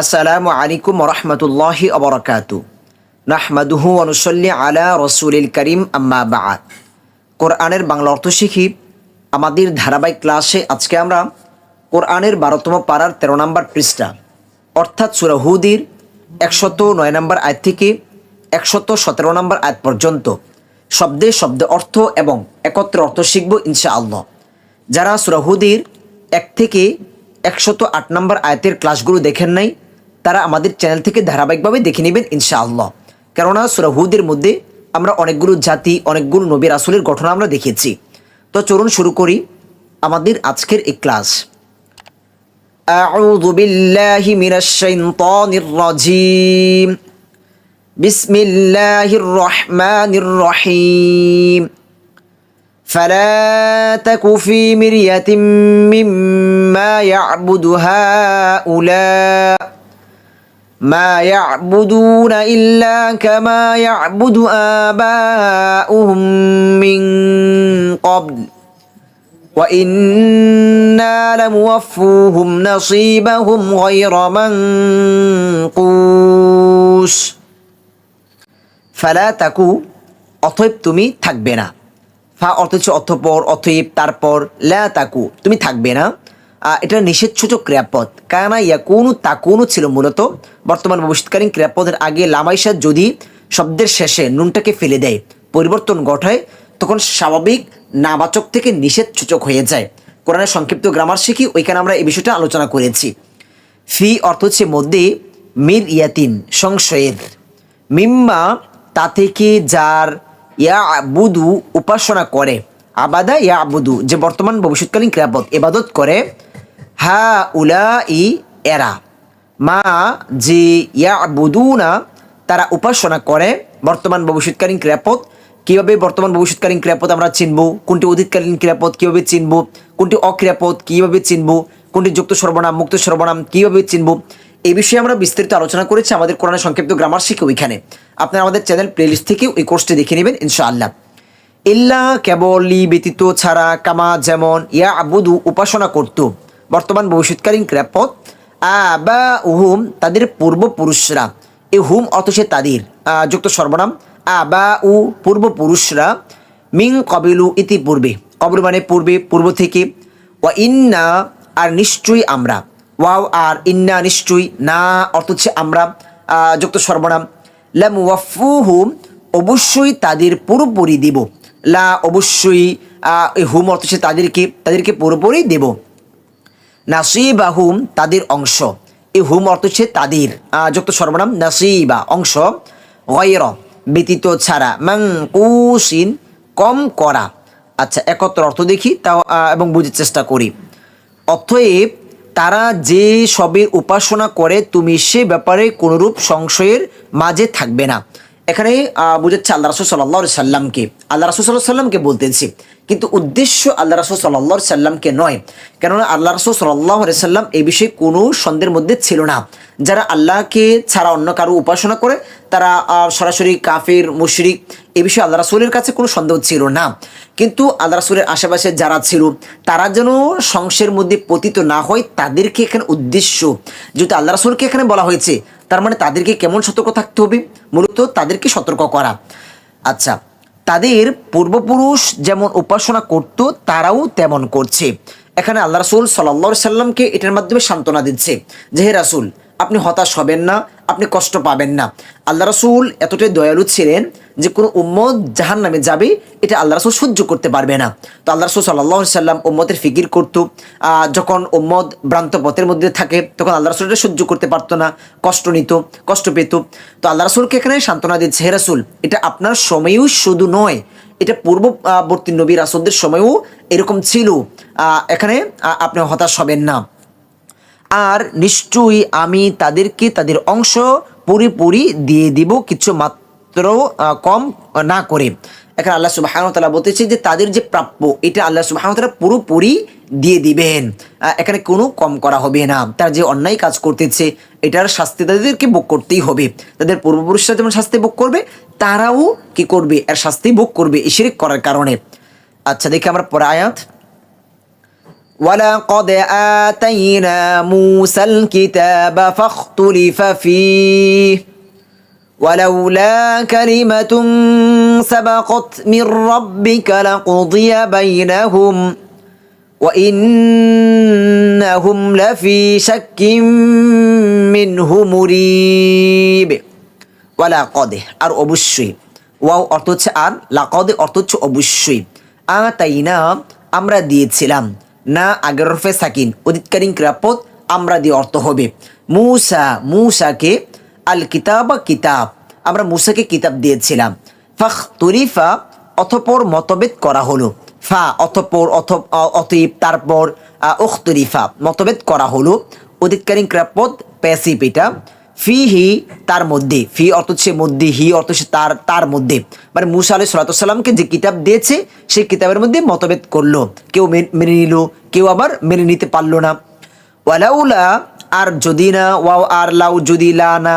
আসসালামু আলাইকুম রহমতুল্লাহি অবরকাতু নাহমাদুহু অনুসল্লি আলা রসুলিল করিম, আম্মা কোরআনের বাংলা অর্থ শিখি, আমাদের ধারাবাহিক ক্লাসে আজকে আমরা কোরআনের বারোতম পাড়ার তেরো নম্বর পৃষ্ঠা, অর্থাৎ সুরাহুদির একশত নয় নম্বর আয় থেকে একশত সতেরো নম্বর আয় পর্যন্ত শব্দে শব্দে অর্থ এবং একত্র অর্থ শিখব ইনশাআল্লাহ। যারা সুরাহুদির এক থেকে একশত আট নম্বর আয়াতের ক্লাসগুলো দেখেন নাই তারা আমাদের চ্যানেল থেকে ধারাবাহিকভাবে দেখে নেবেন ইনশাআল্লাহ কেননা সুরাহুদের মধ্যে আমরা অনেকগুলো জাতি অনেকগুলো নবী রাসুলের ঘটনা আমরা দেখেছি তো চলুন শুরু করি আমাদের আজকের এই ক্লাস أعوذ بالله من الشيطان الرجيم بسم الله الرحمن الرحيم فلا تك في مرية مما يعبد هؤلاء ما يعبدون إلا كما يعبد آباؤهم من قبل وإنا لموفوهم نصيبهم غير منقوس ফালা তাকু অতএব তুমি থাকবে না ফা অর্থ হচ্ছে অথপর অতএব তারপর লা তাকু তুমি থাকবে না আহ, এটা নিষেধসূচক ক্রিয়াপদ। কানা ইয়াকুনু তাকুনু ছিল মূলত বর্তমান ভবিষ্যৎকালীন ক্রিয়াপদের আগে লামাইশা যদি শব্দের শেষে নুনটাকে ফেলে দেয়, পরিবর্তন ঘটায়, তখন স্বাভাবিক নাবাচক থেকে নিষেধসূচক হয়ে যায়। কোরআনের সংক্ষিপ্ত গ্রামার শিখি, ওইখানে আমরা এই বিষয়টা আলোচনা করেছি। ফি অর্থ হচ্ছে মধ্যে মির ইয়াতিন, সংশয়ের। মিম্মা তা থেকে যার ইয়া বুদু উপাসনা করে, আবাদা ইয়া আবুদু যে বর্তমান ভবিষ্যৎকালীন ক্রিয়াপদ এবাদত করে হা উলা ই এরা। মা যে ইয়া বুদু না তারা উপাসনা করে। বর্তমান ভবিষ্যৎকালীন ক্রিয়াপদ, কীভাবে বর্তমান ভবিষ্যৎকালীন ক্রিয়াপদ আমরা চিনব? কোনটি অতীতকালীন ক্রিয়াপদ, কীভাবে চিনব? কোনটি অক্রিয়াপদ, কীভাবে চিনব? কোনটি যুক্ত সর্বনাম, মুক্ত সর্বনাম, কীভাবে চিনব? এই বিষয়ে আমরা বিস্তারিত আলোচনা করেছি আমাদের কোরআনের সংক্ষিপ্ত গ্রামার শিখে ওইখানে। আপনারা আমাদের চ্যানেল প্লেলিস্ট থেকে ওই কোর্সটি দেখে নেবেন, ইনশাআল্লাহ। ইল্লা কেবলি ব্যতীত ছাড়া কামা যেমন ইয়া আবুদু উপাসনা করত। বর্তমান ভবিষ্যৎকালীন ক্রিয়াপদ আবা উহুম তাদের পূর্বপুরুষরা। এ হুম অর্থ সে তাদের। যুক্ত সর্বনাম আবা উ, পূর্বপুরুষরা। মিং কবিলু ইতিপূর্বে। কবর মানে পূর্বে, পূর্ব থেকে। ওয়া ইন্না আর নিশ্চয়ই আমরা। ওয়াও আর ইন্না নিশ্চয়ই, না অর্থ হচ্ছে আমরা। যুক্ত সর্বনাম। লাম ওয়াফু হুম অবশ্যই তাদের পুরোপুরি দেব। লা অবশ্যই হুম অর্থ হচ্ছে তাদেরকে তাদেরকে পুরোপুরি দেব। নাসিবাহুম তাদের অংশ। এই হুম অর্থ হচ্ছে তাদের। যুক্ত সর্বনাম নাসিবা, অংশ। গয়র, ব্যতীত ছাড়া। মাং কুসিন কম করা। আচ্ছা একত্র অর্থ দেখি, তাও এবং বুঝার চেষ্টা করি। অতএব, তারা যে সবের উপাসনা করে, তুমি সে ব্যাপারে কোনোরূপ সংশয়ের মাঝে থাকবে না। এখানে বোঝাচ্ছে আল্লাহ রাসুল সাল্লাহ সাল্লামকে। আল্লাহ রাসুল সাল্লাহ সাল্লামকে বলতেছি। কিন্তু উদ্দেশ্য আল্লাহ রাসুল সাল্লাহ সাল্লামকে নয়। কেননা আল্লাহ রাসুল সাল্লাহ সাল্লাম এই বিষয়ে কোনো সন্দেহের মধ্যে ছিল না। যারা আল্লাহকে ছাড়া অন্য কারও উপাসনা করে, তারা সরাসরি কাফের, মুশরিক এ বিষয়ে আল্লাহ রাসুলের কাছে কোনো সন্দেহ ছিল না। কিন্তু আল্লাহ রাসুলের আশেপাশে যারা ছিল, তারা যেন সংসের মধ্যে পতিত না হয়, তাদেরকে এখানে উদ্দেশ্য, যেহেতু আল্লাহ রাসুলকে এখানে বলা হয়েছে, তার মানে তাদেরকে কেমন সতর্ক থাকতে হবে? মূলত তাদেরকে সতর্ক করা। আচ্ছা তাদের পূর্বপুরুষ যেমন উপাসনা করত, তারাও তেমন করছে। এখানে আল্লাহ রাসুল সাল্লা সাল্লামকে এটার মাধ্যমে সান্ত্বনা দিচ্ছে যে, হে রাসুল, আপনি হতাশ হবেন না, আপনি কষ্ট পাবেন না। আল্লাহ রাসুল এতটাই দয়ালু ছিলেন যে কোনো উম্মত জাহান নামে যাবে, এটা আল্লাহ রাসুল সহ্য করতে পারবে না। তো আল্লাহ রাসুল সাল্লাহ সাল্লাম উম্মতের ফিকির করত। যখন উম্মত ভ্রান্ত পথের মধ্যে থাকে, তখন আল্লাহ রাসুল এটা সহ্য করতে পারতো না, কষ্ট নিত, কষ্ট পেত। তো আল্লাহ রাসুলকে এখানে সান্ত্বনা দিচ্ছে হে রাসুল, এটা আপনার সময়ও শুধু নয়, এটা পূর্ববর্তী নবী রাসুলদের সময়ও এরকম ছিল। এখানে আপনি হতাশ হবেন না। আর নিশ্চয়ই আমি তাদেরকে, তাদের অংশ পুরোপুরি দিয়ে দিব, কিছু মাত্র আহ, কম না করে এখানে আল্লাহ সুবাহানতালা বলতেছে যে তাদের যে প্রাপ্য এটা আল্লাহ সুবাহানতালা পুরোপুরি দিয়ে দিবেন আহ, এখানে কোনো কম করা হবে না তারা যে অন্যায় কাজ করতেছে এটার শাস্তি তাদেরকে ভোগ করতেই হবে তাদের পূর্বপুরুষরা যেমন শাস্তি ভোগ করবে তারাও কি করবে এর শাস্তি ভোগ করবে এই শিরিক করার কারণে আচ্ছা দেখি আমরা পরে আয়াত ولقد آتينا موسى الكتاب فاختلف فيه ولولا كلمة سبقت من ربك لقضي بينهم وإنهم لفي شك منه مريب ওয়ালা কদে আর অবশ্যই ওয়াও অর্থ হচ্ছে আর লাকদে অর্থ হচ্ছে অবশ্যই আ তাই না আমরা দিয়েছিলাম না আগের রফে সাকিন অধিকারী ক্রাপত আমরা দিয়ে অর্থ হবে মুসা মুসাকে আল কিতাব। কিতাব আমরা মুসাকে কিতাব দিয়েছিলাম। ফাখ তরিফা অথপর মতভেদ করা হলো। ফা অথপর অথ অতএব তারপর ওখ উখতরিফা, মতভেদ করা হলো। অধিকারী ক্রাপদ প্যাসিভ এটা ফি হি তার মধ্যে। ফি অর্থ হচ্ছে মধ্যে, হি অর্থ হচ্ছে তার তার মধ্যে। মানে মুসা আলাই সালাতামকে যে কিতাব দিয়েছে, সেই কিতাবের মধ্যে মতভেদ করল। কেউ মেনে নিল, কেউ আবার মেনে নিতে পারল না। ওয়ালাউলা আর যদি না, ওয়াও আর লাউ যদি লা না,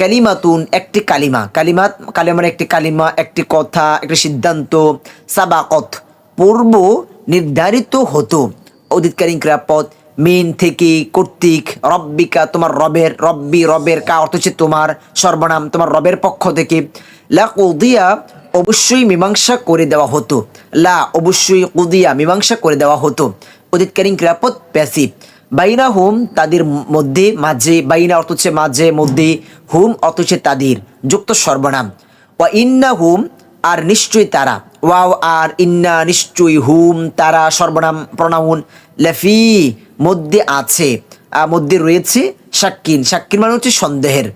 কালিমাতুন একটি কালিমা। কালিমাত, কালিমার একটি কালিমা, একটি কথা, একটি সিদ্ধান্ত, সাবাকত। পূর্ব নির্ধারিত হতো। অধিকারী ক্রিয়াপদ, মিন থেকে কর্তৃক, রব্বিকা তোমার রবের, রব্বি রবের কা অর্থ হচ্ছে তোমার, সর্বনাম তোমার রবের পক্ষ থেকে। লা কুদিয়া অবশ্যই মীমাংসা করে দেওয়া হতো। লা অবশ্যই কুদিয়া মীমাংসা করে দেওয়া হতো। অধিকারী ক্রিয়াপদ প্যাসিভ বাইনা হুম তাদের মধ্যে মাঝে, বাইনা অর্থ হচ্ছে মাঝে, মধ্যে, হুম অর্থ হচ্ছে তাদের, যুক্ত সর্বনাম। ও ইন্না হুম আর নিশ্চয়ই তারা। ওয়াও আর ইন্না নিশ্চয়ই হুম, তারা সর্বনাম প্রনাউন লেফি, মধ্যে আছে মধ্যে রয়েছে শাক্কিন। শাক্কিন মানে হচ্ছে সন্দেহের।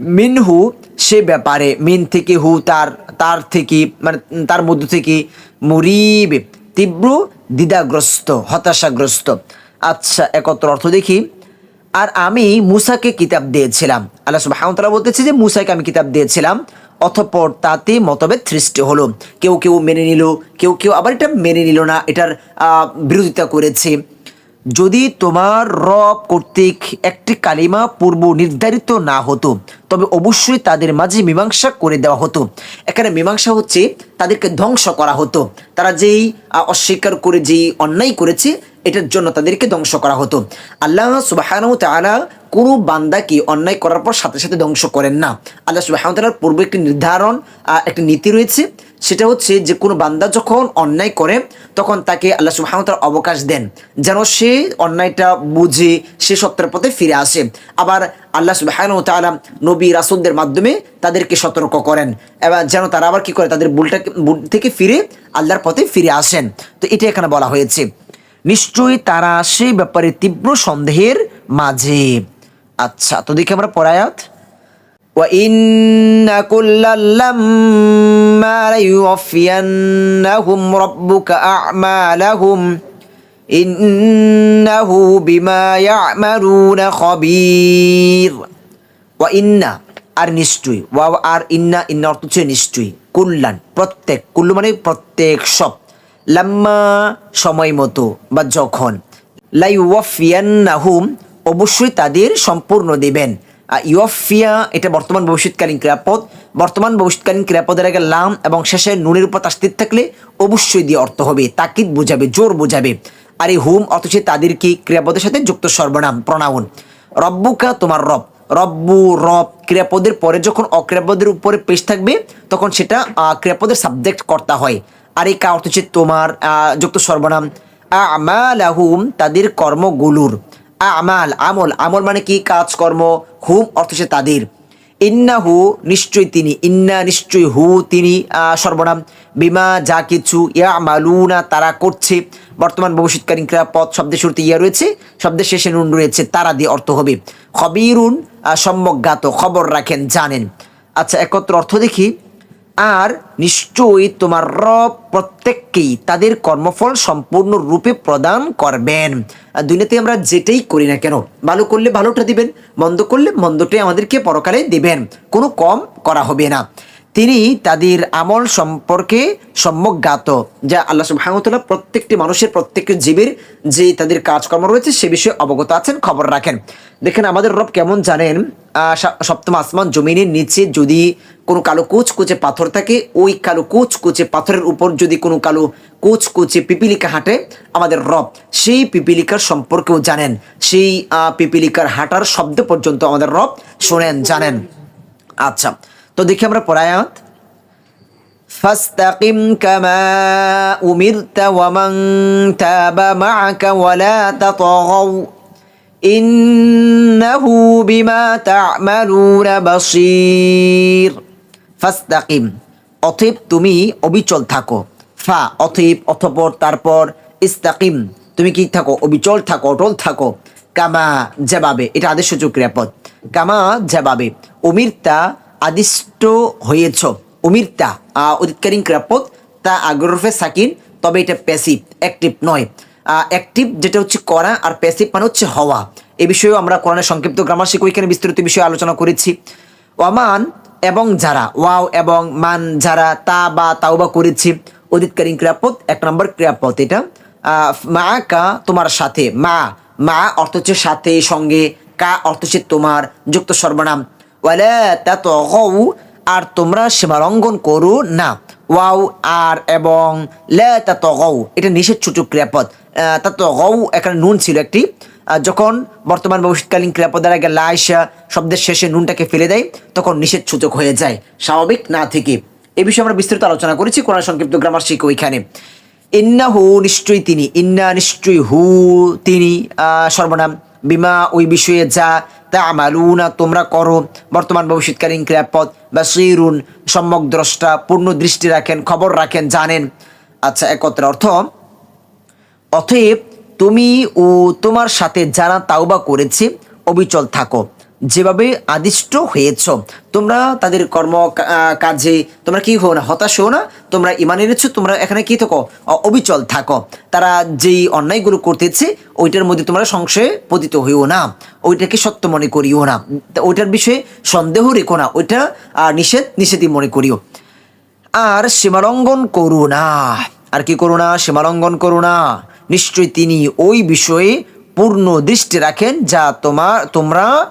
মিন হু সে ব্যাপারে, মিন থেকে হু, তার তার থেকে মানে তার মধ্য থেকে মুরিব, তীব্র, দ্বিধাগ্রস্ত, হতাশাগ্রস্ত। আচ্ছা একত্র অর্থ দেখি। আর আমি মুসাকে কিতাব দিয়েছিলাম। আল্লাহ সুবাহতালা বলতেছে যে, মুসাকে আমি কিতাব দিয়েছিলাম অথপর তাতে মতভেদ সৃষ্টি হলো। কেউ কেউ মেনে নিল, কেউ কেউ আবার এটা মেনে নিল না, এটার বিরোধিতা করেছে। যদি তোমার রব কর্তৃক একটি কালিমা পূর্ব নির্ধারিত না হতো, তবে অবশ্যই তাদের মাঝে মীমাংসা করে দেওয়া হতো। এখানে মীমাংসা হচ্ছে তাদেরকে ধ্বংস করা হতো। তারা যেই অস্বীকার করে, যেই অন্যায় করেছে এটার জন্য তাদেরকে ধ্বংস করা হতো। আল্লাহ সুবাহানু তাআলা কোনো বান্দাকে অন্যায় করার পর সাথে সাথে ধ্বংস করেন না। আল্লাহ সুবাহানু তাআলার পূর্বে একটি নির্ধারণ একটি নীতি রয়েছে। সেটা হচ্ছে যে কোনো বান্দা যখন অন্যায় করে, তখন তাকে আল্লাহ সুবাহানু তাআলা অবকাশ দেন। যেন সে অন্যায়টা বুঝে, সে সত্যের পথে ফিরে আসে। আবার আল্লাহ সুবাহানু তাআলা নবী, রাসুলদের মাধ্যমে তাদেরকে সতর্ক করেন। এবার যেন তারা আবার কি করে, তাদের ভুলটাকে, ভুল থেকে ফিরে আল্লাহর পথে ফিরে আসেন। তো এটা এখানে বলা হয়েছে। নিশ্চয়ই তারা সেই ব্যাপারে তীব্র সন্দেহের মাঝে আচ্ছা তো দেখি আমরা পড়ায়াত وإن كلا لما ليوفينهم ربك أعمالهم إنه بما يعملون خبير ওয়াইন্না আর নিশ্চয়ই ওয়াও আর ইন্না ইন্না অর্থ হচ্ছে নিশ্চয়ই কুল্লান প্রত্যেক কুল্লু মানে প্রত্যেক সব লাম্মা সময় মতো বা যখন। লাই ওয়াফিয়ান্নাহুম অবশ্যই তাদের সম্পূর্ণ দেবেন। আর ইউফিয়া এটা বর্তমান ভবিষ্যৎকালীন ক্রিয়াপদ। বর্তমান ভবিষ্যৎকালীন ক্রিয়াপদের আগে লাম এবং শেষে নুনের উপর তাস্তির থাকলে অবশ্যই দিয়ে অর্থ হবে, তাকিদ বোঝাবে, জোর বোঝাবে। আর এই হুম অর্থ হচ্ছে তাদের কি ক্রিয়াপদের সাথে যুক্ত সর্বনাম, প্রণাউন? রব্বুকা তোমার রব। রব্বু, রব, ক্রিয়াপদের পরে যখন অক্রিয়াপদের উপরে পেশ থাকবে, তখন সেটা ক্রিয়াপদের সাবজেক্ট কর্তা হয়। আর এই কা অর্থ হচ্ছে তোমার যুক্ত সর্বনাম। আমাল আমালাহুম, তাদের কর্মগুলোর। আমাল, আমল। আমল মানে কি? কাজকর্ম। হুম, অর্থ হচ্ছে তাদের। ইন্না হু নিশ্চয়ই তিনি। ইন্না নিশ্চয়ই হু, তিনি সর্বনাম। বিমা যা কিছু ইয়া মালুনা তারা করছে। বর্তমান ভবিষ্যৎকালীন ক্রিয়াপদ শব্দের শুরুতে ইয়া রয়েছে, শব্দের শেষে নুন রয়েছে, তারা দিয়ে অর্থ হবে। খবিরুন সম্যজ্ঞাত খবর রাখেন, জানেন। আচ্ছা একত্র অর্থ দেখি। আর নিশ্চয়ই তোমার রব প্রত্যেককেই তাদের কর্মফল সম্পূর্ণ রূপে প্রদান করবেন। আর দুনিয়াতে আমরা যেটাই করি না কেন, ভালো করলে ভালোটা দিবেন, মন্দ করলে মন্দটাই আমাদেরকে পরকালে দিবেন। কোনো কম করা হবে না। তিনি তাদের আমল সম্পর্কে সম্যক জ্ঞাত, যা আল্লাহ সুবাহতাল্লাহ প্রত্যেকটি মানুষের প্রত্যেকটি জীবের যে তাদের কাজকর্ম রয়েছে সে বিষয়ে অবগত আছেন, খবর রাখেন। দেখেন, আমাদের রব কেমন জানেন সপ্তম আসমান জমিনের নিচে যদি কোনো কালো কুচ কুচে পাথর থাকে, ওই কালো কুচ কুচে পাথরের উপর যদি কোনো কালো কুচ কুচে পিপিলিকা হাঁটে, আমাদের রব সেই পিপিলিকার সম্পর্কেও জানেন। সেই পিপিলিকার হাঁটার শব্দ পর্যন্ত আমাদের রব শোনেন, জানেন। আচ্ছা তো দেখি আমরা পরায়াত فاستقم كما أمرت ومن تاب معك ولا تطغوا إنه بما تعملون بصير ফাস্তাকিম অতএব তুমি অবিচল থাকো ফা অতএব অথপর তারপর ইস্তাকিম তুমি কি থাকো অবিচল থাকো অটল থাকো কামা জবাবে এটা আদেশ সূচক ক্রিয়াপদ কামা জবাবে অমিরতা আদিষ্ট হয়েছ। অমিরতা অধিকারী ক্রিয়াপদ তা আগ্রহে সাকিন, তবে এটা প্যাসিভ অ্যাক্টিভ নয়। অ্যাক্টিভ যেটা হচ্ছে করা আর প্যাসিভ মানে হচ্ছে হওয়া। এ বিষয়েও আমরা কোরআনের সংক্ষিপ্ত গ্রামার শিখো এখানে বিস্তারিত বিষয়ে আলোচনা করেছি। ওয়ামান এবং যারা, ওয়াও এবং মান যারা, তা বা তাও বা করেছি। অধিকারী ক্রিয়াপদ এক নম্বর ক্রিয়াপদ এটা। মা কা তোমার সাথে, মা মা অর্থ হচ্ছে সাথে, সঙ্গে, কা অর্থ হচ্ছে তোমার, যুক্ত সর্বনাম। আর তোমরা সীমালঙ্ঘন করো না। ওয়াও আর এবং লে এটা নিষেধ সূচক ক্রিয়াপদ। আহ, তা তো এখানে নুন ছিল একটি। যখন বর্তমান ভবিষ্যৎকালীন ক্রিয়াপদের আগে লাইসা শব্দের শেষে নুনটাকে ফেলে দেয় তখন নিষেধ সূচক হয়ে যায়। স্বাভাবিক না থেকে। এ বিষয়ে আমরা বিস্তারিত আলোচনা করেছি কোরআন সংক্ষিপ্ত গ্রামার শিখ ওইখানে। ইন্না হু নিশ্চয়ই তিনি। ইন্না নিশ্চয়ই হু তিনি সর্বনাম। বিমা ওই বিষয়ে যা তা তোমরা করো। বর্তমান ভবিষ্যৎকালীন ক্রিয়াপদ বা সিরুন সম্যক দ্রষ্টা, পূর্ণ দৃষ্টি রাখেন, খবর রাখেন, জানেন। আচ্ছা একত্রে অর্থ, অতএব তুমি ও তোমার সাথে যারা তাওবা করেছে, অবিচল থাকো। যেভাবে আদিষ্ট হয়েছ তোমরা তাদের কর্ম কাজে তোমরা কি হো না হতাশ হো না তোমরা ইমান এনেছো তোমরা এখানে কি থাকো অবিচল থাকো। তারা যেই অন্যায়গুলো করতেছে ওইটার মধ্যে তোমরা সংশয়ে পতিত হইও না ওইটাকে সত্য মনে করিও না ওইটার বিষয়ে সন্দেহ রেখো না ওইটা আহ, নিষেধ নিষেধই মনে করিও। আর সীমালঙ্ঘন করো না আর কি করো না সীমালঙ্ঘন করো না নিশ্চয়ই তিনি ওই বিষয়ে পূর্ণ দৃষ্টি রাখেন যা তোমার তোমরা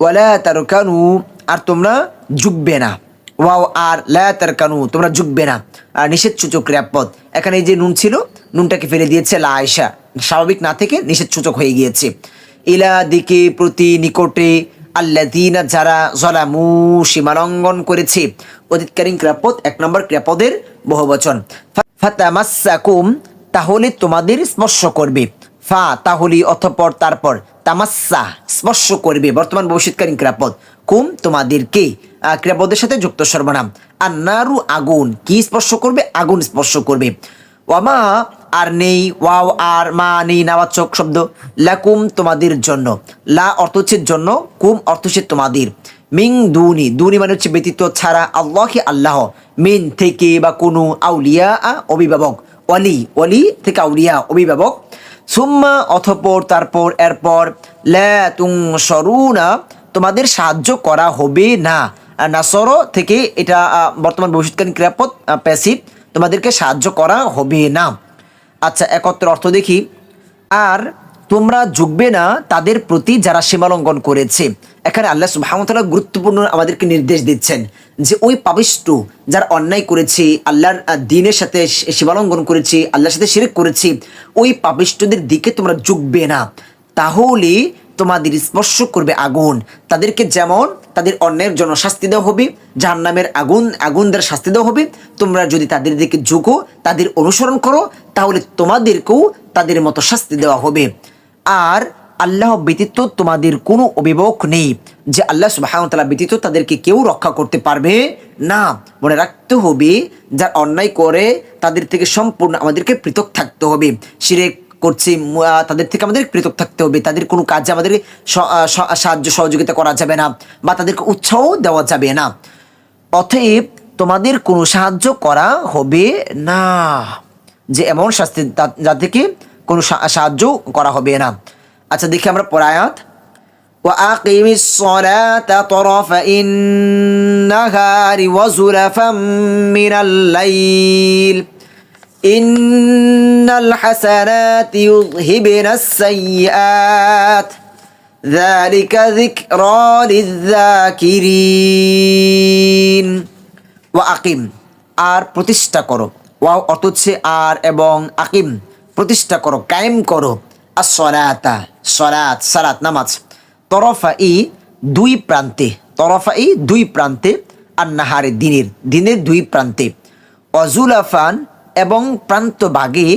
ওয়ালা তারকানু, আর তোমরা ঝুঁকবে না। ওয়াও, আর লা তারকানু, তোমরা ঝুঁকবে না। আর নিষেধ সূচক এখানে এই যে নুন ছিল, নুনটাকে ফেলে দিয়েছে লা আয়সা স্বাভাবিক না থেকে নিষেধ সূচক হয়ে গিয়েছে। ইলা দিকে প্রতি নিকটে আল্লাদিনা যারা জলামু সীমালঙ্ঘন করেছে। অতীতকালীন ক্রিয়াপদ, এক নম্বর ক্রিয়াপদের বহুবচন ফাতামাসাকুম, তাহলে তোমাদের স্পর্শ করবে। ফা, তাহলে, অথপর, তারপর। তামাসা স্পর্শ করবে বর্তমান ভবিষ্যৎকালীন ক্রিয়াপদ। কুম, তোমাদেরকে ক্রিয়াপদের সাথে যুক্ত সর্বনাম। আর নারু, আগুন, কি স্পর্শ করবে? আগুন স্পর্শ করবে। ওয়ামা, আর নেই, ওয়াও, আর মা, নেই নাওয়াচক শব্দ। লাকুম, তোমাদের জন্য। লা অর্থ হচ্ছে জন্য, কুম অর্থ হচ্ছে তোমাদের। মিং, দুনি। দুনি মানে হচ্ছে ব্যতীত, ছাড়া, আল্লাহে, আল্লাহ। মিন থেকে বা কোনো আউলিয়া অভিভাবক। অলি অলি থেকে আউলিয়া, অভিভাবক। সুম্মা অথপর তারপর এরপর লা সরুনা তোমাদের সাহায্য করা হবে না। নাসর থেকে এটা বর্তমান ভবিষ্যৎকালীন ক্রিয়াপদ প্যাসিভ, তোমাদেরকে সাহায্য করা হবে না। আচ্ছা একত্র অর্থ দেখি। আর তোমরা যুগবে না তাদের প্রতি যারা সীমালঙ্ঘন করেছে। এখানে আল্লাহ সুবাহতাল্লাহ গুরুত্বপূর্ণ আমাদেরকে নির্দেশ দিচ্ছেন যে ওই পাবিষ্ট যারা অন্যায় করেছি, আল্লাহর দিনের সাথে সীমালঙ্ঘন করেছে, আল্লাহর সাথে শিরিক করেছি, ওই পাবিষ্টদের দিকে তোমরা ঝুঁকবে না। তাহলে তোমাদের স্পর্শ করবে আগুন। তাদেরকে যেমন তাদের অন্যায়ের জন্য শাস্তি দেওয়া হবে, জাহান্নামের আগুন আগুন দ্বারা শাস্তি দেওয়া হবে, তোমরা যদি তাদের দিকে ঝুঁকো, তাদের অনুসরণ করো, তাহলে তোমাদেরকেও তাদের মতো শাস্তি দেওয়া হবে। আর আল্লাহ ব্যতীত তোমাদের কোনো অভিভাবক নেই। যে আল্লাহ সুবাহতালা ব্যতীত তাদেরকে কেউ রক্ষা করতে পারবে না। মনে রাখতে হবে, যার অন্যায় করে তাদের থেকে সম্পূর্ণ আমাদেরকে পৃথক থাকতে হবে। সিরেক করছে তাদের থেকে আমাদের পৃথক থাকতে হবে। তাদের কোনো কাজে আমাদের সাহায্য সহযোগিতা করা যাবে না বা তাদেরকে উৎসাহ দেওয়া যাবে না। অতএব তোমাদের কোনো সাহায্য করা হবে না। যে এমন শাস্তি যা থেকে কোনো সাহায্য করা হবে না। আচ্ছা দেখি আমরা পরায়াত وأقم الصلاة طرفي النهار وزلفا من الليل إن الحسنات يذهبن السيئات ذلك ذكرى للذاكرين ওয়াকিম আর প্রতিষ্ঠা করো ওয়াও অর্থ হচ্ছে আর এবং আকিম প্রতিষ্ঠা করো কায়েম করো আর সরাতা সারাত নামাজ। তরফা ই দুই প্রান্তে তরফা ই দুই প্রান্তে আর নাহারে দিনের দিনের দুই প্রান্তে। অজুলাফান এবং প্রান্তভাগে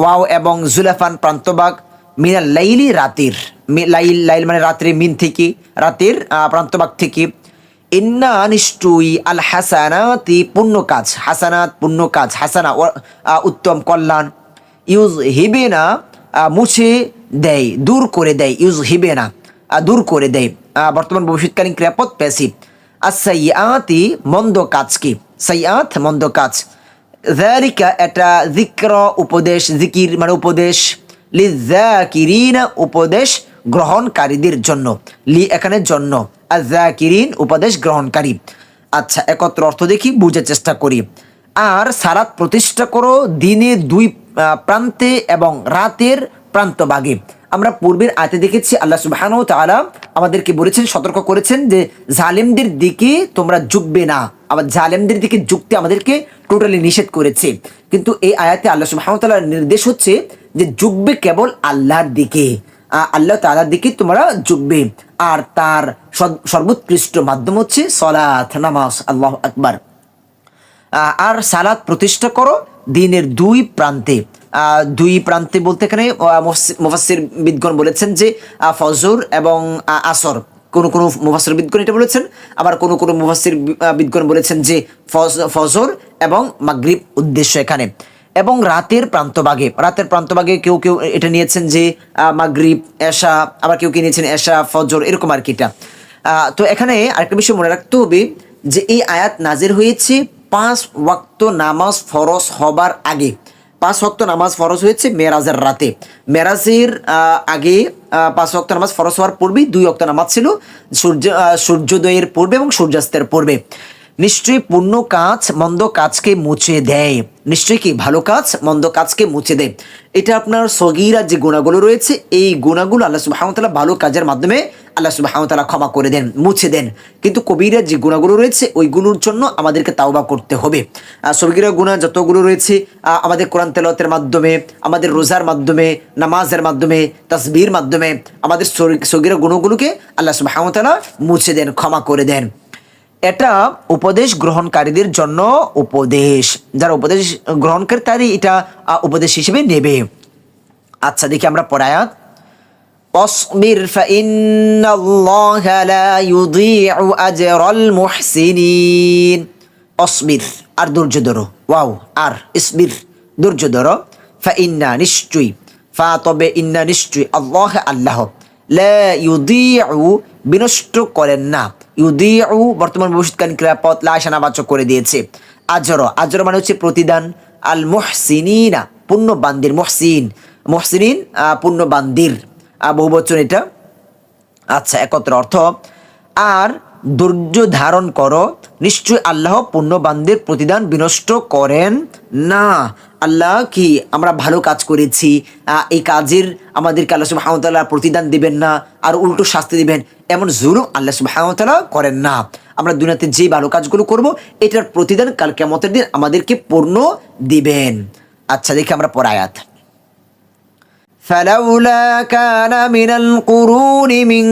ওয়াও এবং জুলাফান প্রান্তভাগ মিনাল লাইলি রাতের লাইল লাইল মানে রাত্রে মিন থেকে রাতের প্রান্তভাগ থেকে। ইন্না নিশ্চয়ই আল হাসানাতি পূর্ণ কাজ হাসানাত পূর্ণ কাজ হাসানা উত্তম কল্যাণ। ইউজ হিবে না আহ, মুছে দেয় দূর করে দেয় ইউজ হিবে না দূর করে দেয় বর্তমান ভবিষ্যৎকালীন ক্রিয়াপদ প্যাসিভ আর সাইয়াতি মন্দ কাজ কি? সাইয়াত মন্দ কাজ। যারিকা এটা জিক্র উপদেশ জিকির মানে উপদেশ। লি লিজাকিরিনা উপদেশ গ্রহণকারীদের জন্য। লি এখানে জন্য। আর জাকিরিন উপদেশ গ্রহণকারী। আচ্ছা একত্র অর্থ দেখি বুঝার চেষ্টা করি। আর সারাত প্রতিষ্ঠা করো, দিনে দুই প্রান্তে এবং রাতের প্রান্তভাগে। আমরা পূর্বের আয়তে দেখেছি আল্লাহ সুবাহানু তালা আমাদেরকে বলেছেন, সতর্ক করেছেন যে জালেমদের দিকে তোমরা ঝুঁকবে না। আবার জালেমদের দিকে ঝুঁকতে আমাদেরকে টোটালি নিষেধ করেছে। কিন্তু এই আয়াতে আল্লাহ সুবাহানু তাআলার নির্দেশ হচ্ছে যে ঝুঁকবে কেবল আল্লাহর দিকে। আল্লাহ তাআলার দিকে তোমরা ঝুঁকবে। আর তার সর্বোৎকৃষ্ট মাধ্যম হচ্ছে সলাথ নামাজ, আল্লাহ আকবার। আর সালাদ প্রতিষ্ঠা করো দিনের দুই প্রান্তে দুই প্রান্তে বলতে এখানে মুফাসির বিদগণ বলেছেন যে ফজর এবং আসর। কোনো কোনো মুফাসির বিদগণ এটা বলেছেন, আবার কোনো কোনো মুফাসির বিদগণ বলেছেন যে, ফজ- ফজর এবং মাগরিব উদ্দেশ্য এখানে। এবং রাতের প্রান্তভাগে রাতের প্রান্তভাগে কেউ কেউ এটা নিয়েছেন যে মাগরিব, এশা, আবার কেউ কেউ নিয়েছেন এশা, ফজর, এরকম আর কি এটা। তো এখানে আরেকটা বিষয় মনে রাখতে হবে যে, এই আয়াত নাজির হয়েছে পাঁচ ওয়াক্ত নামাজ ফরজ হবার আগে। পাঁচ ওক্ত নামাজ ফরজ হয়েছে মেরাজের রাতে। মেরাজের আগে পাঁচ ওয়াক্ত নামাজ ফরজ হওয়ার পূর্বেই দুই ওয়াক্ত নামাজ ছিল সূর্য সূর্যোদয়ের পূর্বে এবং সূর্যাস্তের পূর্বে। নিশ্চয়ই পূর্ণ কাজ, মন্দ কাজকে মুছে দেয়। নিশ্চয়ই কি ভালো কাজ, মন্দ কাজকে মুছে দেয়? এটা আপনার সগিরা যে গুণাগুলো রয়েছে, এই গুণাগুলো আল্লাহ সুবাহতালা ভালো কাজের মাধ্যমে আল্লাহ সুবাহতালা ক্ষমা করে দেন, মুছে দেন। কিন্তু কবিরা যে গুণাগুলো রয়েছে, ওই গুণের জন্য আমাদেরকে তাওবা করতে হবে। সগিরা গুণা যতগুলো রয়েছে আমাদের কোরআন তেলতের মাধ্যমে, আমাদের রোজার মাধ্যমে, নামাজের মাধ্যমে, তাসবির মাধ্যমে, আমাদের সগিরা গুণগুলোকে আল্লাহ সুবাহতালা মুছে দেন, ক্ষমা করে দেন। এটা উপদেশ গ্রহণকারীদের জন্য উপদেশ। যারা উপদেশ গ্রহণকারী তারই এটা উপদেশ হিসেবে নেবে। আচ্ছা দেখি আমরা পড়ায়াত অসমির অসমির, আর ধৈর্য ধরো। ওয়াও, আর, ইসমির ধৈর্য ধরো। ফা ইন্না নিশ্চয়ই, ফা তবে ইন্না নিশ্চয়ই, আল্লাহ আল্লাহ। লা ইউদিউ বিনষ্ট করেন না। ইউদিউ, বর্তমান ভবিষ্যৎকালীন ক্রিয়াপদ লাশানাবাচক বাচক করে দিয়েছে। আজর আজর মানে হচ্ছে প্রতিদান। আল মোহসিনা। পূর্ণ বান্দির মোহসিন বান্দির বহু বচন এটা। আচ্ছা একত্র অর্থ। আর ধৈর্য ধারণ করো। নিশ্চয় আল্লাহ পুণ্যবানদের প্রতিদান বিনষ্ট করেন না। আল্লাহ কি আমরা ভালো কাজ করেছি? এই কাজের আমাদেরকে আল্লাহ সুবাহতাল্লাহ প্রতিদান দিবেন না, আর উল্টো শাস্তি দিবেন, এমন জুলুম আল্লাহ সুবাহতাল্লাহ করেন না। আমরা দুনিয়াতে যে ভালো কাজগুলো করব, এটার প্রতিদান কাল কেমতের দিন আমাদেরকে পূর্ণ দিবেন। আচ্ছা দেখি আমরা পড়ায়াত فلولا كان من القرون من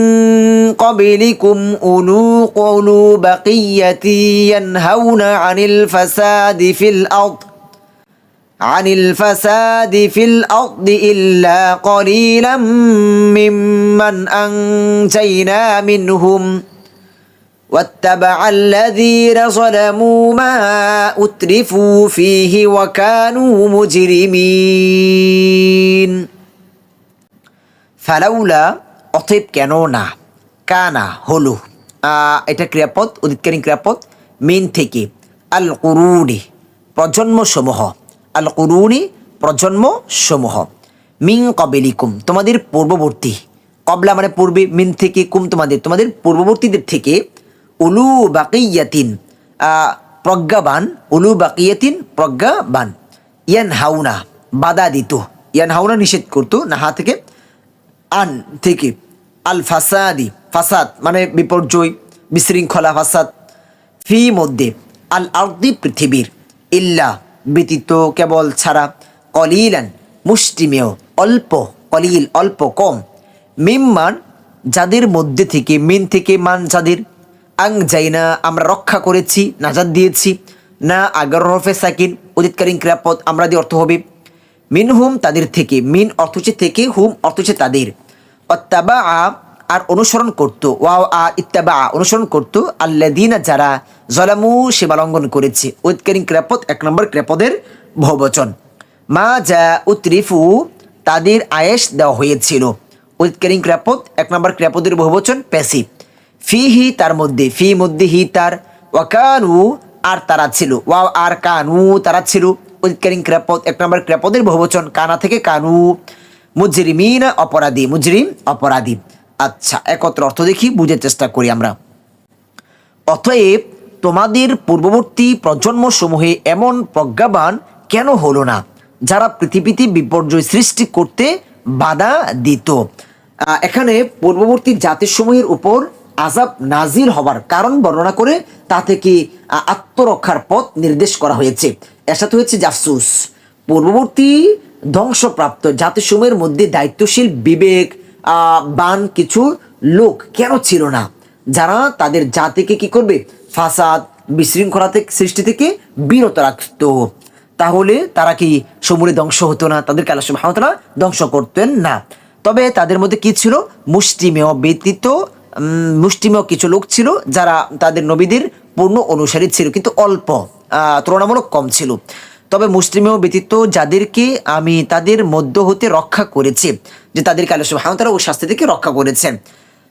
قبلكم أولو قولوا بقية ينهون عن الفساد في الأرض عن الفساد في الأرض إلا قليلا ممن أنجينا منهم. واتبع الذين ظلموا ما أترفوا فيه وكانوا مجرمين. ফালাউলা অতএব কেন না? কানা, হলো। এটা ক্রিয়াপদ উদিতকালীন ক্রিয়াপদ। মেন থেকে আল কুরুনি প্রজন্মসমূহ। আল কুরুনি প্রজন্মসমূহ। মিং কবেলিকুম, তোমাদের পূর্ববর্তী। কবলা মানে পূর্বে, মিন থেকে কুম তোমাদের। তোমাদের পূর্ববর্তীদের থেকে উলু বাকিয়াতিন প্রজ্ঞাবান। উলু বাকিয়াতিন, প্রজ্ঞাবান। ইয়ান হাউনা বাধা দিত। ইয়ান হাউনা নিষেধ করতো, নাহা থেকে আন থেকে, আল ফাসাদি, ফাসাদ মানে বিপর্যয়, বিশৃঙ্খলা, ফাসাদ। ফি মধ্যে, আল আর্দি পৃথিবীর, ইল্লা ব্যতীত কেবল ছাড়া, কলিলান, মুষ্টিমেয়, অল্প, কলিল, অল্প কম। মিম্মান, যাদের মধ্যে থেকে, মিন থেকে মান যাদের। আং যাই না আমরা রক্ষা করেছি, নাজাদ দিয়েছি। না আগর রফে সাকিন অতীতকালীন ক্রিয়াপদ, আমরা দিয়ে অর্থ হবে। মিন হুম তাদের থেকে, মিন অর্থ হচ্ছে থেকে, হুম অর্থ হচ্ছে তাদের। অত্যাবা আর অনুসরণ করতো, ওয়াও আ ইত্যাবা আ অনুসরণ করতো আল্লাদিনা যারা জলামু সীমালঙ্ঘন করেছে। ঐতকালীন ক্রিয়াপদ এক নম্বর ক্রিয়াপদের বহুবচন। মা যা উত্রিফু, তাদের আয়েস দেওয়া হয়েছিল। ঐতকালীন ক্রিয়াপদ এক নম্বর ক্রিয়াপদের বহুবচন, প্যাসিভ। ফি হি তার মধ্যে, ফি মধ্যে হি তার ওয়াকানু আর তারা ছিল। ওয়াও আর কানু তারা ছিল। উৎকালীন ক্রিয়াপদ, এক নম্বর ক্রিয়াপদের বহুবচন, কানা থেকে কানু, মুজরিমিন অপরাধী, মুজরিম অপরাধী। আচ্ছা একত্র অর্থ দেখি বুঝার চেষ্টা করি আমরা। অতএব, তোমাদের পূর্ববর্তী প্রজন্মসমূহে এমন প্রজ্ঞাবান কেন হলো না? যারা পৃথিবীতে বিপর্যয় সৃষ্টি করতে বাধা দিত। এখানে পূর্ববর্তী জাতিসমূহের উপর আজাব নাজির হবার কারণ বর্ণনা করে তা থেকে আত্মরক্ষার পথ নির্দেশ করা হয়েছে। এর সাথে হয়েছে জাসুস পূর্ববর্তী ধ্বংসপ্রাপ্ত জাতিসমূহের মধ্যে দায়িত্বশীল, বিবেক বান কিছু লোক কেন ছিল না? যারা তাদের জাতিকে কি করবে? ফাসাদ, বিশৃঙ্খলা থেকে, সৃষ্টি থেকে বিরত রাখত। তাহলে তারা কি সমূলে ধ্বংস হতো না? তাদেরকে আল্লাহ ওয়া ধ্বংস করতেন না। তবে তাদের মধ্যে কি ছিল? মুষ্টিমেয় ব্যতীত মুষ্টিমেয় কিছু লোক ছিল যারা তাদের নবীদের পূর্ণ অনুসারী ছিল, কিন্তু অল্প তুলনামূলক কম ছিল। তবে মুসলিমেও ব্যতীত যাদেরকে আমি তাদের মধ্য হতে রক্ষা করেছি, যে তাদেরকে ওয়া তাআলা ও শাস্তি থেকে রক্ষা করেছেন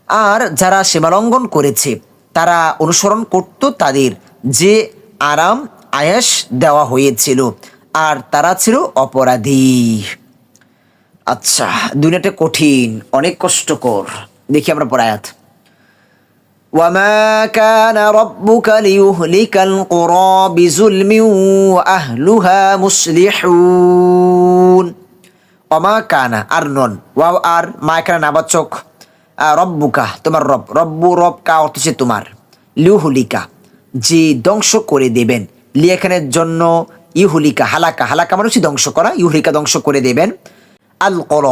আর যারা সীমালঙ্ঘন করেছে, তারা অনুসরণ করত তাদের, যে আরাম, আয়াস দেওয়া হয়েছিল, আর তারা ছিল অপরাধী। আচ্ছা দুনিয়াটা কঠিন, অনেক কষ্টকর। দেখি আমরা পড়ায়াত وما كان ربك ليهلك القرى بظلم وأهلها مصلحون অমা কানা আর নন ওয়াও আর মা কানা নাবাচক রব্বুকা তোমার রব রব্বু রব কা অর্থ হচ্ছে তোমার লিউহুলিকা যে ধ্বংস করে দেবেন লি এখানের জন্য ইহুলিকা হালাকা হালাকা মানে হচ্ছে ধ্বংস করা ইহুলিকা ধ্বংস করে দেবেন আল কর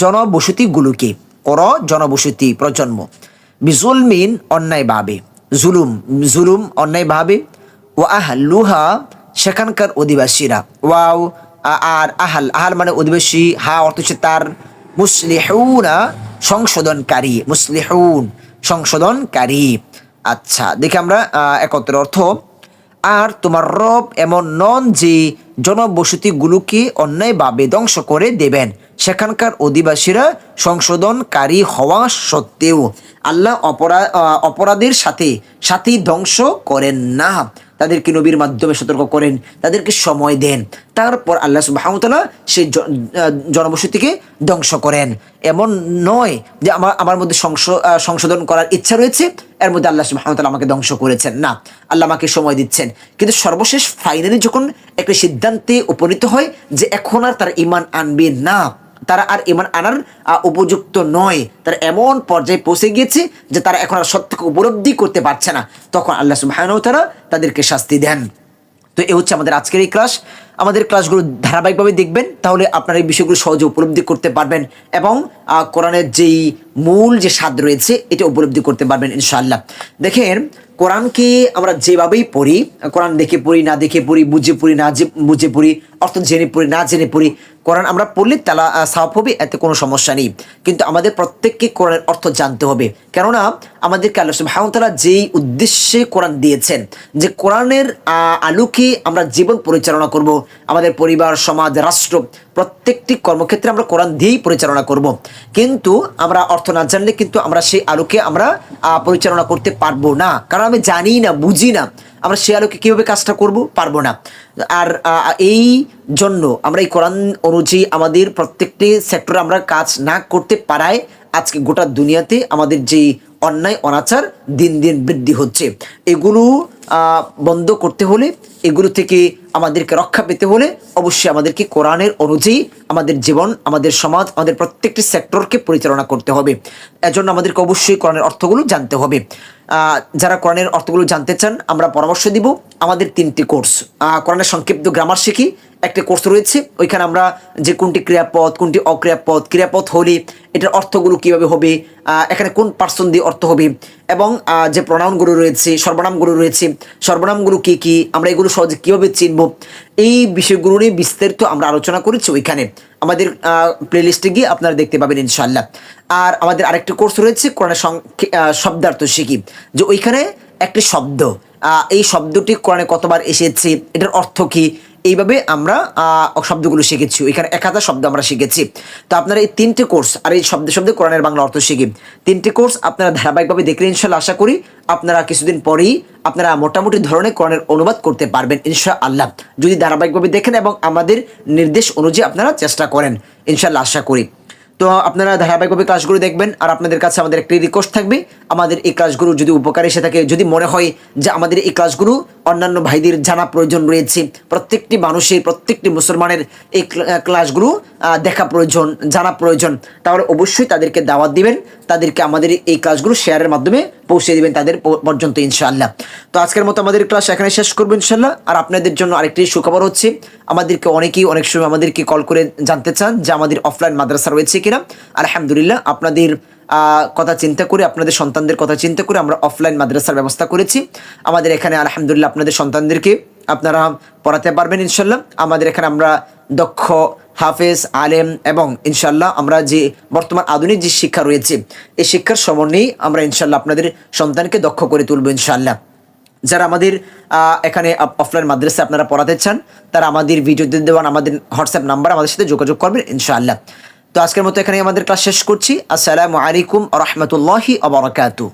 জনবসতিগুলোকে কর জনবসতি প্রজন্ম বিজুলমিন অন্যায়ভাবে জুলুম জুলুম অন্যায়ভাবে ও আহলুহা, সেখানকার অধিবাসীরা। ওয়াও আর, আহাল আহাল মানে অধিবাসী। হা অর্থ হচ্ছে তার মুসলিহুনা, সংশোধনকারী। মুসলিহুন, সংশোধনকারী। আচ্ছা দেখি আমরা একত্র অর্থ। আর তোমার রব এমন নন যে জনবসতিগুলোকে অন্যায়ভাবে ধ্বংস করে দেবেন। সেখানকার অধিবাসীরা সংশোধনকারী হওয়া সত্ত্বেও আল্লাহ অপরাধ অপরাধের সাথে, সাথী ধ্বংস করেন না। তাদেরকে নবীর মাধ্যমে সতর্ক করেন, তাদেরকে সময় দেন। তারপর আল্লাহ সুবাহতলা সেই জনবসতিকে ধ্বংস করেন। এমন নয় যে আমার আমার মধ্যে সংশ- সংশোধন করার ইচ্ছা রয়েছে, এর মধ্যে আল্লাহ সুবাহতালা আমাকে ধ্বংস করেছেন। না, আল্লাহ আমাকে সময় দিচ্ছেন। কিন্তু সর্বশেষ ফাইনালি যখন একটা সিদ্ধান্তে উপনীত হয় যে এখন আর তার ইমান আনবে না তারা আর ইমান আনার উপযুক্ত নয়। তারা এমন পর্যায়ে পৌঁছে গিয়েছে যে তারা এখন আর সত্যকে উপলব্ধি করতে পারছে না। তখন আল্লাহ সুবাহ তারা তাদেরকে শাস্তি দেন। তো এ হচ্ছে আমাদের আজকের এই ক্লাস আমাদের ক্লাসগুলো ধারাবাহিকভাবে দেখবেন, তাহলে আপনারা এই বিষয়গুলো সহজে উপলব্ধি করতে পারবেন এবং কোরআনের যেই মূল যে স্বাদ রয়েছে, এটা উপলব্ধি করতে পারবেন ইনশাআল্লাহ। দেখেন, কোরআনকে আমরা যেভাবেই পড়ি, কোরআন দেখে পড়ি, না দেখে পড়ি, বুঝে পড়ি, না বুঝে পড়ি, অর্থ জেনে পড়ি, না জেনে পড়ি, কোরআন আমরা পড়লে তালা সাফ হবে, এতে কোনো সমস্যা নেই। কিন্তু আমাদের প্রত্যেককে কোরআনের অর্থ জানতে হবে। কেননা, আমাদেরকে আল্লাহ সুবাহতালা যেই উদ্দেশ্যে কোরআন দিয়েছেন, যে কোরআনের আলোকে আমরা জীবন পরিচালনা করব আমাদের পরিবার, সমাজ, রাষ্ট্র, প্রত্যেকটি কর্মক্ষেত্রে আমরা কোরআন দিয়েই পরিচালনা করব। কিন্তু আমরা অর্থ না জানলে কিন্তু আমরা সেই আলোকে আমরা পরিচালনা করতে পারব না। কারণ আমি জানি না, বুঝি না আমরা সে আলোকে কীভাবে কাজটা করব, পারব না। আর এই জন্য আমরা এই কোরআন অনুযায়ী আমাদের প্রত্যেকটি সেক্টরে আমরা কাজ না করতে পারায় আজকে গোটা দুনিয়াতে আমাদের যেই অন্যায়, অনাচার দিন দিন বৃদ্ধি হচ্ছে। এগুলো বন্ধ করতে হলে, এগুলো থেকে আমাদেরকে রক্ষা পেতে হলে অবশ্যই আমাদেরকে কোরআনের অনুযায়ী আমাদের জীবন, আমাদের সমাজ, আমাদের প্রত্যেকটি সেক্টরকে পরিচালনা করতে হবে। এজন্য আমাদেরকে অবশ্যই কোরআনের অর্থগুলো জানতে হবে। যারা কোরআনের অর্থগুলো জানতে চান, আমরা পরামর্শ দিব। আমাদের তিনটি কোর্স। কোরআনের সংক্ষিপ্ত গ্রামার শিখি। একটা কোর্স রয়েছে। ওইখানে আমরা যে কোনটি ক্রিয়াপদ, কোনটি অক্রিয়াপদ, ক্রিয়াপদ হলে এটার অর্থগুলো কীভাবে হবে এখানে কোন পার্সন দিয়ে অর্থ হবে, এবং যে প্রণামগুলো রয়েছে, সর্বনামগুলো রয়েছে সর্বনামগুলো কী কী? আমরা এগুলো সহজে কীভাবে চিনব? এই বিষয়গুলো নিয়ে বিস্তারিত আমরা আলোচনা করেছি ওইখানে। আমাদের প্লেলিস্টে গিয়ে আপনারা দেখতে পাবেন ইনশাল্লাহ আর আমাদের আরেকটি কোর্স রয়েছে, কোরআনের শব্দার্থ শিখি। যে ওইখানে একটি শব্দ এই শব্দটি কোরআনে কতবার এসেছে, এটার অর্থ কি? এইভাবে আমরা শব্দগুলো শিখেছি। এখানে এক হাজার শব্দ আমরা শিখেছি। তো আপনারা এই তিনটে কোর্স, আর এই শব্দে শব্দে কোরআনের বাংলা অর্থ শিখি। তিনটে কোর্স আপনারা ধারাবাহিকভাবে দেখলে ইনশাল্লাহ আশা করি আপনারা কিছুদিন পরেই আপনারা মোটামুটি ধরনের কোরআনের অনুবাদ করতে পারবেন ইনশা আল্লাহ যদি ধারাবাহিকভাবে দেখেন এবং আমাদের নির্দেশ অনুযায়ী আপনারা চেষ্টা করেন ইনশাল্লাহ আশা করি। তো আপনারা ধারাবাহিকভাবে ক্লাসগুলো দেখবেন আর আপনাদের কাছে আমাদের একটি রিকোয়েস্ট থাকবে। আমাদের এই ক্লাসগুলো যদি উপকার এসে থাকে, যদি মনে হয় যে আমাদের এই ক্লাসগুলো অন্যান্য ভাইদের জানা প্রয়োজন রয়েছে, প্রত্যেকটি মানুষের, প্রত্যেকটি মুসলমানের এই ক্লা- ক্লাসগুলো দেখা প্রয়োজন, জানা প্রয়োজন, তাহলে অবশ্যই তাদেরকে দাওয়াত দিবেন, তাদেরকে আমাদের এই ক্লাসগুলো শেয়ারের মাধ্যমে পৌঁছে দিবেন তাদের পর্যন্ত, ইনশাআল্লাহ। তো আজকের মতো আমাদের ক্লাস এখানে শেষ করব ইনশাল্লাহ আর আপনাদের জন্য আরেকটি সুখবর হচ্ছে, আমাদেরকে অনেকেই অনেক সময় আমাদেরকে কল করে জানতে চান যে আমাদের অফলাইন মাদ্রাসা রয়েছে কিনা আলহামদুলিল্লাহ, আপনাদের কথা চিন্তা করে, আপনাদের সন্তানদের কথা চিন্তা করে আমরা অফলাইন মাদ্রাসার ব্যবস্থা করেছি। আমাদের এখানে, আলহামদুলিল্লাহ, আপনাদের সন্তানদেরকে আপনারা পড়াতে পারবেন ইনশাল্লাহ আমাদের এখানে আমরা দক্ষ, হাফেজ, আলেম এবং ইনশাল্লাহ আমরা যে বর্তমান আধুনিক যে শিক্ষা রয়েছে, এই শিক্ষার সমন্বয়েই আমরা ইনশাল্লাহ আপনাদের সন্তানকে দক্ষ করে তুলব ইনশাল্লাহ যারা আমাদের এখানে অফলাইন মাদ্রাসা আপনারা পড়াতে চান, তারা আমাদের ভিডিওতে দেওয়ান আমাদের হোয়াটসঅ্যাপ নাম্বার আমাদের সাথে যোগাযোগ করবেন, ইনশাআল্লাহ। তো আজকের মতো এখানে আমাদের ক্লাস শেষ করছি। আসসালামু আলাইকুম রহমতুল্লাহি আবরকাতু